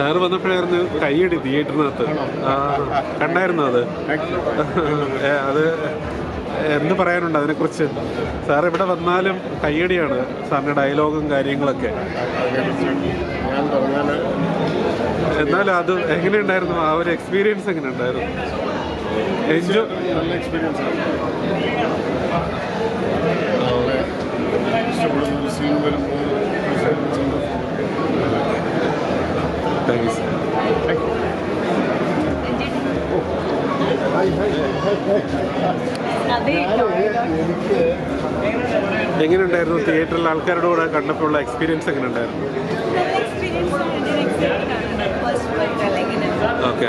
Sir വന്നപ്പോഴായിരുന്നു കൈയടി തിയേറ്ററിനകത്ത്. കണ്ടായിരുന്നു അത്? അത് എന്ത് പറയാനുണ്ട് അതിനെക്കുറിച്ച്? സാർ ഇവിടെ വന്നാലും കയ്യടിയാണ് സാറിന്റെ ഡയലോഗും കാര്യങ്ങളൊക്കെ. എന്നാലും അത് എങ്ങനെയുണ്ടായിരുന്നു? ആ ഒരു എക്സ്പീരിയൻസ് എങ്ങനെ ഉണ്ടായിരുന്നു എൻജോ നല്ല എക്സ്പീരിയൻസ് ഇഷ്ടപ്പെടുന്ന സീൻ വരുമ്പോൾ എങ്ങനെയുണ്ടായിരുന്നു തിയേറ്ററിൽ ആൾക്കാരുടെ കൂടെ കണ്ടപ്പോൾ ഉള്ള എക്സ്പീരിയൻസ് എങ്ങനെ ഉണ്ടായിരുന്നു ഓക്കെ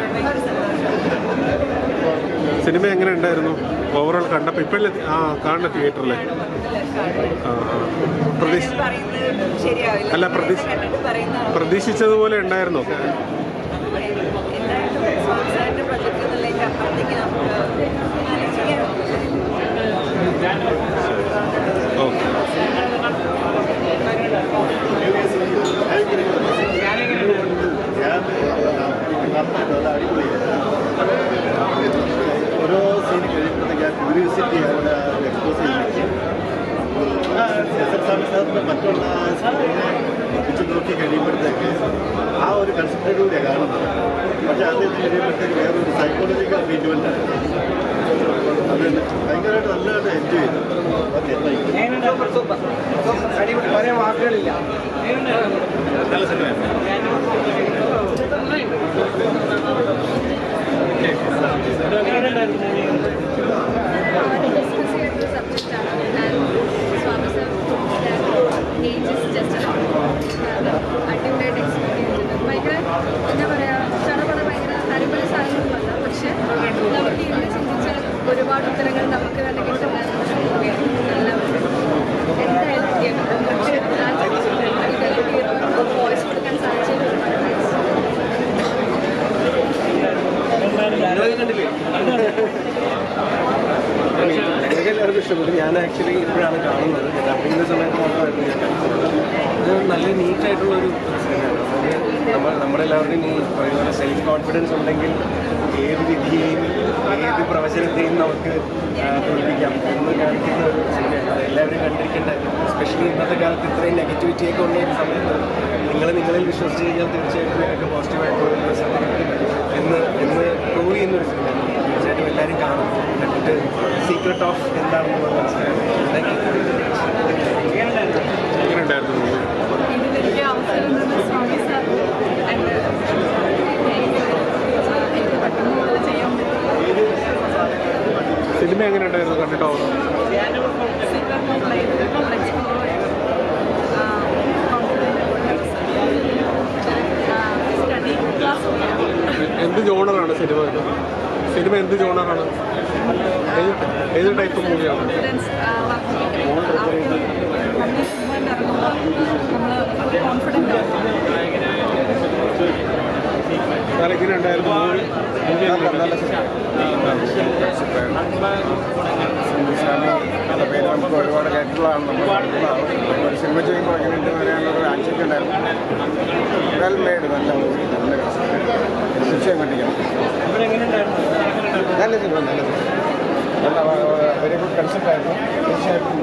സിനിമ എങ്ങനെ ഉണ്ടായിരുന്നു ഓവറോൾ കണ്ടപ്പോൾ ഇപ്പോഴല്ലേ ആ കാണുന്ന തിയേറ്ററിലെ. പ്രതീക്ഷ അല്ല, പ്രതീക്ഷ- പ്രതീക്ഷിച്ചതുപോലെ ഉണ്ടായിരുന്നോ? ഓരോ സീൻ കഴിയുമ്പോഴത്തേക്ക് ആ ക്യൂരിയോസിറ്റി അവിടെ എക്സ്പോസ് ചെയ്യുന്നു സാറിന്റെ മറ്റുള്ള വെച്ച് നോക്കി കഴിയുമ്പോഴത്തേക്ക് ആ ഒരു കൺസെപ്റ്റിലൂടെ കാണുന്നത്. പക്ഷെ അത് കഴിയുമ്പോഴത്തേക്ക് വേറൊരു സൈക്കോളജിക്കൽ ട്രീറ്റ്മെന്റ് അത് ഭയങ്കരമായിട്ട് നല്ലതായിട്ട് എൻജോയ് ചെയ്തു. ഓക്കെ അടിപൊളി പറയാൻ വാക്കുകളില്ല. നല്ല സിനിമയാണ് ഒരുപാട് ഉത്തരങ്ങൾ നമുക്ക് തന്നെ എല്ലാവർക്കും ഇഷ്ടപ്പെട്ടു ഞാൻ ആക്ച്വലി ഇപ്പോഴാണ് കാണുന്നത് ഡബിങ്ങിന്റെ സമയത്ത് മാത്രമായിരുന്നു ഞാൻ കാണുന്നത് അത് നല്ല നീറ്റായിട്ടുള്ള ഒരു സിനിമയാണ് നമ്മൾ നമ്മളെല്ലാവരുടെയും ഈ പറയുന്ന സെൽഫ് കോൺഫിഡൻസ് ഉണ്ടെങ്കിൽ ഏത് വിധിയെയും ഏത് പ്രവചനത്തെയും നമുക്ക് തോൽപ്പിക്കാം. എന്ന് കാണിക്കുന്ന ഒരു സിനിമയാണ് അത് എല്ലാവരും കണ്ടിരിക്കേണ്ട സ്പെഷ്യലി ഇന്നത്തെ കാലത്ത് ഇത്രയും നെഗറ്റിവിറ്റിയൊക്കെ ഉള്ള ഒരു സമയത്ത് നിങ്ങൾ നിങ്ങളിൽ വിശ്വസിച്ച് കഴിഞ്ഞാൽ തീർച്ചയായിട്ടും നിങ്ങൾക്ക് പോസിറ്റീവായിട്ട് എന്ന് എന്ന് പ്രൂവ് ചെയ്യുന്ന ഒരു സിനിമയാണ് തീർച്ചയായിട്ടും എല്ലാവരും കാണും കണ്ടിട്ട് സീക്രട്ട് ഓഫ് എന്താണെന്നുള്ളത് മനസ്സിലാക്കും താങ്ക് യു എങ്ങനെ ഉണ്ടായിരുന്നു ഇത് വലിയ അവസരം തന്ന സ്വാമി സാർ ആൻഡ് എനിക്ക് പെട്ടെന്ന് പോലെ ചെയ്യാൻ പറ്റും സിനിമ എങ്ങനെ ഉണ്ടായിരുന്നു കണ്ടിട്ടോ എന്ത് ജോണറാണ് സിനിമ ഇത്? സിനിമ എന്ത് ജോണറാണ്? ഏത് ടൈപ്പ് മൂവിയാണ് കോൺഫിഡൻസ് ആൾക്ക് നമ്മൾ സിനിമ ഇറങ്ങുമ്പോൾ നമ്മൾ കോൺഫിഡന്റ് ആവും സാർ എങ്ങനെ ഉണ്ടായിരുന്നു മൂവി മൂവി നല്ല പേര് നമുക്ക് ഒരുപാട് കേട്ടിട്ടുള്ളതാണ് നമ്മൾ. ഒരു സിനിമ ചെയ്യുമ്പോൾ എങ്ങനെയുണ്ട് പറയാനുള്ളൊരു ആശങ്ക ഉണ്ടായിരുന്നു വെൽ മെയ്ഡ് നല്ല നല്ല തീർച്ചയായും കണ്ടിക്കണം നല്ല സിനിമ നല്ല നല്ല വെരി ഗുഡ് കൺസെപ്റ്റ് ആയിരുന്നു തീർച്ചയായിട്ടും